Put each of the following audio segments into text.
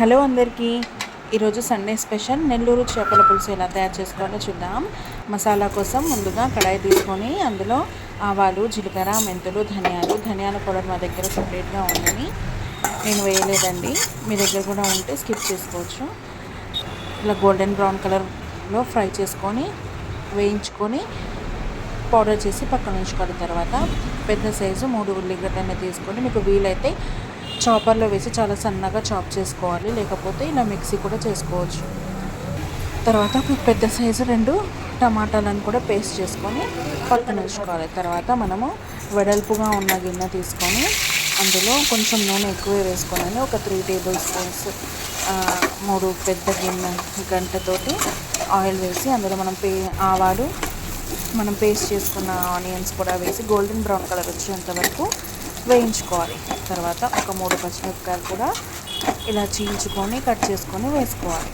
Hello అందరికీ. ఈరోజు Sunday special. Nellore చేపల పులుసు ఎలా తయారు చేసుకోవాలో చూద్దాం. మసాలా కోసం ముందుగా కడాయి తీసుకొని అందులో ఆవాలు జీలకర్ర మెంతులు ధనియాలు. ధనియాల పౌడర్ మా దగ్గర సపరేట్గా ఉందని నేను వేయలేదండి. మీ దగ్గర కూడా ఉంటే స్కిప్ చేసుకోవచ్చు. ఇలా గోల్డెన్ బ్రౌన్ కలర్లో ఫ్రై చేసుకొని వేయించుకొని పౌడర్ చేసి పక్కన ఉంచుకోవాలి. తర్వాత పెద్ద సైజు మూడు ఉల్లిగడ్డని తీసుకొని మీకు వీలైతే చాపర్లో వేసి చాలా సన్నగా చాప్ చేసుకోవాలి. లేకపోతే ఇలా మిక్సీ కూడా చేసుకోవచ్చు. తర్వాత పెద్ద సైజు రెండు టమాటాలను కూడా పేస్ట్ చేసుకొని పక్కన ఉంచుకోవాలి. తర్వాత మనము వెడల్పుగా ఉన్న గిన్నె తీసుకొని అందులో కొంచెం నూనె ఎక్కువ వేసుకొని ఒక త్రీ టేబుల్ స్పూన్స్ మూడు పెద్ద గిన్నె గంటతోటి ఆయిల్ వేసి అందులో మనం పే ఆవాలు మనం పేస్ట్ చేసుకున్న ఆనియన్స్ కూడా వేసి గోల్డెన్ బ్రౌన్ కలర్ వచ్చేంత వరకు వేయించుకోవాలి. తర్వాత ఒక మూడు పచ్చిమిరపకాయలు కూడా ఇలా చీల్చుకొని కట్ చేసుకొని వేసుకోవాలి.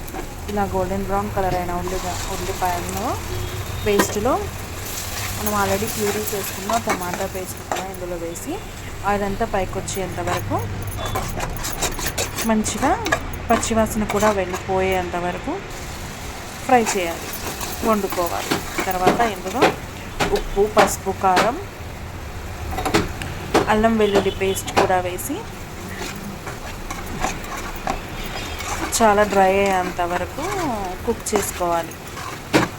ఇలా గోల్డెన్ బ్రౌన్ కలర్ అయిన ఉల్లిగా ఉల్లిపాయలను పేస్ట్లో మనం ఆల్రెడీ ప్యూరీ చేసుకున్న టమాటా పేస్ట్ కూడా ఇందులో వేసి అదంతా పైకి వచ్చేంత వరకు మంచిగా పచ్చివాసన కూడా వెళ్ళిపోయేంత వరకు ఫ్రై చేయాలి. వండుకోవాలి. తర్వాత ఇందులో ఉప్పు పసుపు కారం అల్లం వెల్లుల్లి పేస్ట్ కూడా వేసి చాలా డ్రై అయ్యేంత వరకు కుక్ చేసుకోవాలి.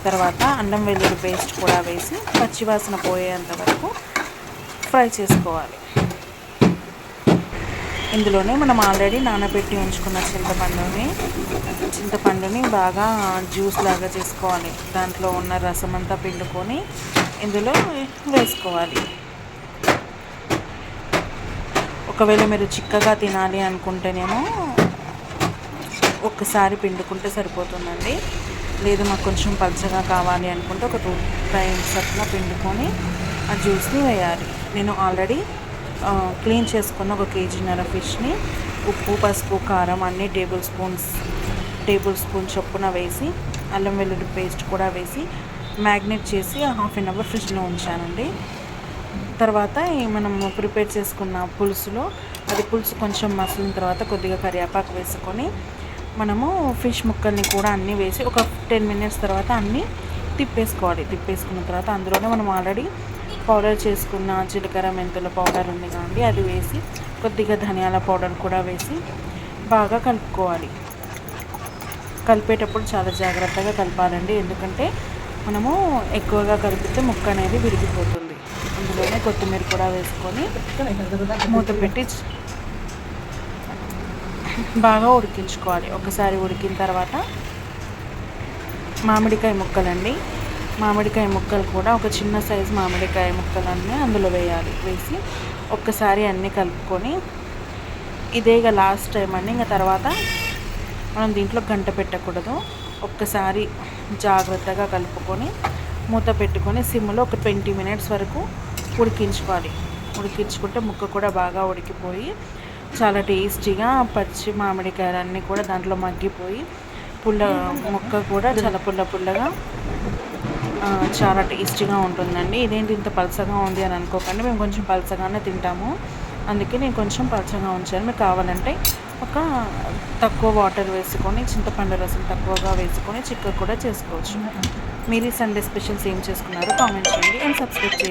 తర్వాత అల్లం వెల్లుల్లి పేస్ట్ కూడా వేసి పచ్చివాసన పోయేంత వరకు ఫ్రై చేసుకోవాలి. ఇందులోనే మనం ఆల్రెడీ నానబెట్టి ఉంచుకున్న చింతపండుని చింతపండుని బాగా జ్యూస్ లాగా చేసుకోవాలి. దాంట్లో ఉన్న రసం అంతా పిండుకొని ఇందులో వేసుకోవాలి. ఒకవేళ మీరు చిక్కగా తినాలి అనుకుంటేనేమో ఒక్కసారి పిండుకుంటే సరిపోతుందండి. లేదు మాకు కొంచెం పల్చగా కావాలి అనుకుంటే ఒక టూ టైమ్స్ అట్లా పిండుకొని ఆ జ్యూస్ని వేయాలి. నేను ఆల్రెడీ క్లీన్ చేసుకున్న ఒక కేజీన్నర ఫిష్ని ఉప్పు పసుపు కారం అన్ని టేబుల్ స్పూన్స్ టేబుల్ స్పూన్ చొప్పున వేసి అల్లం వెల్లుల్లి పేస్ట్ కూడా వేసి మ్యాగ్నేట్ చేసి హాఫ్ అన్ అవర్ ఫ్రిడ్జ్లో ఉంచానండి. తర్వాత మనం ప్రిపేర్ చేసుకున్న పులుసులో అది పులుసు కొంచెం మసిలిన తర్వాత కొద్దిగా కరివేపాకు వేసుకొని మనము ఫిష్ ముక్కల్ని కూడా అన్నీ వేసి ఒక టెన్ మినిట్స్ తర్వాత అన్నీ తిప్పేసుకోవాలి. తిప్పేసుకున్న తర్వాత అందులోనే మనం ఆల్రెడీ పౌడర్ చేసుకున్న జీలకర్ర మెంతుల పౌడర్ ఉంది కాబట్టి అది వేసి కొద్దిగా ధనియాల పౌడర్ కూడా వేసి బాగా కలుపుకోవాలి. కలిపేటప్పుడు చాలా జాగ్రత్తగా కలపాలండి ఎందుకంటే మనము ఎక్కువగా కలిపితే ముక్క అనేది విరిగిపోతుంది. అందులోనే కొత్తిమీర కూడా వేసుకొని మూత పెట్టి బాగా ఉడికించుకోవాలి. ఒకసారి ఉడికిన తర్వాత మామిడికాయ ముక్కలండి. మామిడికాయ ముక్కలు కూడా ఒక చిన్న సైజు మామిడికాయ ముక్కలన్నీ అందులో వేయాలి. వేసి ఒక్కసారి అన్నీ కలుపుకొని ఇదేగా లాస్ట్ టైం అండి. ఇంకా తర్వాత మనం దీంట్లో గంట పెట్టకూడదు. ఒక్కసారి జాగ్రత్తగా కలుపుకొని మూత పెట్టుకొని సిమ్లో ఒక ట్వంటీ మినిట్స్ వరకు ఉడికించుకోవాలి. ఉడికించుకుంటే ముక్క కూడా బాగా ఉడికిపోయి చాలా టేస్టీగా పచ్చి మామిడికాయలన్నీ కూడా దాంట్లో మగ్గిపోయి పుల్ల ముక్క కూడా చాలా పుల్ల పుల్లగా చాలా టేస్టీగా ఉంటుందండి. ఇదేంటి ఇంత పలసగా ఉంది అని అనుకోకండి. మేము కొంచెం పలసగానే తింటాము. అందుకే నేను కొంచెం పలచగా ఉంచాను. మీకు కావాలంటే ఒక తక్కువ వాటర్ వేసుకొని చింతపండు రసం తక్కువగా వేసుకొని చిక్క కూడా చేసుకోవచ్చు. మీరు సండే స్పెషల్స్ ఏం చేసుకున్నారో కామెంట్ చేయండి. అండ్ సబ్స్క్రైబ్ చేయండి.